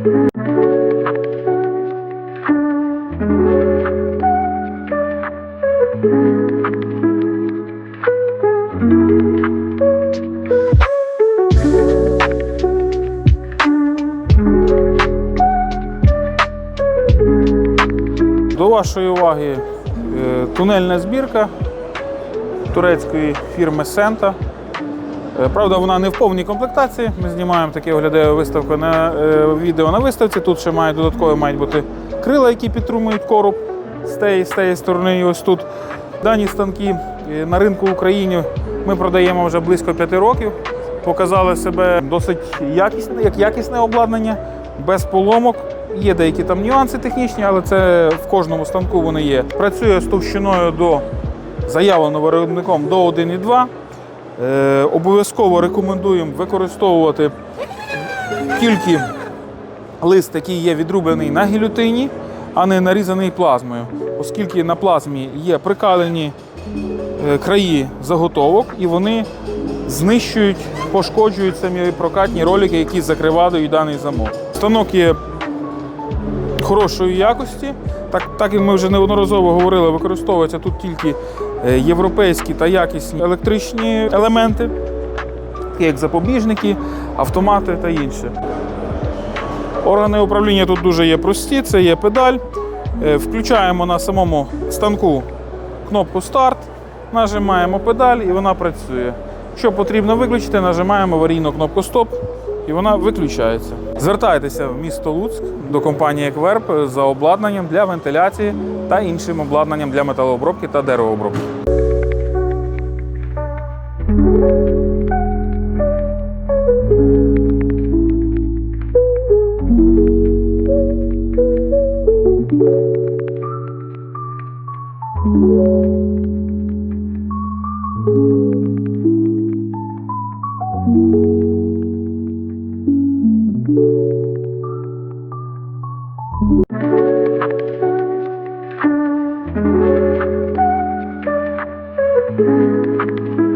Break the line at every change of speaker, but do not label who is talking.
До вашої уваги е, тунельна збірка турецької фірми Сента. Е, Правда, вона не в повній комплектації. Ми знімаємо таке оглядає виставку на е, відео на виставці. Тут ще мають додатково мають бути крила, які підтримують короб з тієї, з тієї сторони. І ось тут дані станки на ринку в Україні ми продаємо вже близько п'яти років. Показали себе досить якісне, як якісне обладнання, без поломок. Є деякі там нюанси технічні, але це в кожному станку вони є. Працює з товщиною до заявлено виробником до 1,2. Е, обов'язково рекомендуємо використовувати тільки лист, який є відрублений на гілютині, а не нарізаний плазмою, оскільки на плазмі є прикалені е, краї заготовок, і вони знищують, пошкоджують самі прокатні ролики, які закривають даний замок. Станок є хорошої якості. Так, так ми вже неодноразово говорили, використовуються тут тільки е, європейські та якісні електричні елементи, як запобіжники, автомати та інше. Органи управління тут дуже є прості, це є педаль. Е, Включаємо на самому станку кнопку старт, нажимаємо педаль і вона працює. Що потрібно виключити, нажимаємо аварійну кнопку стоп і вона виключається. Звертайтеся в місто Луцьк до компанії Екверп за обладнанням для вентиляції та іншим обладнанням для металообробки та деревообробки. thank you Thank you.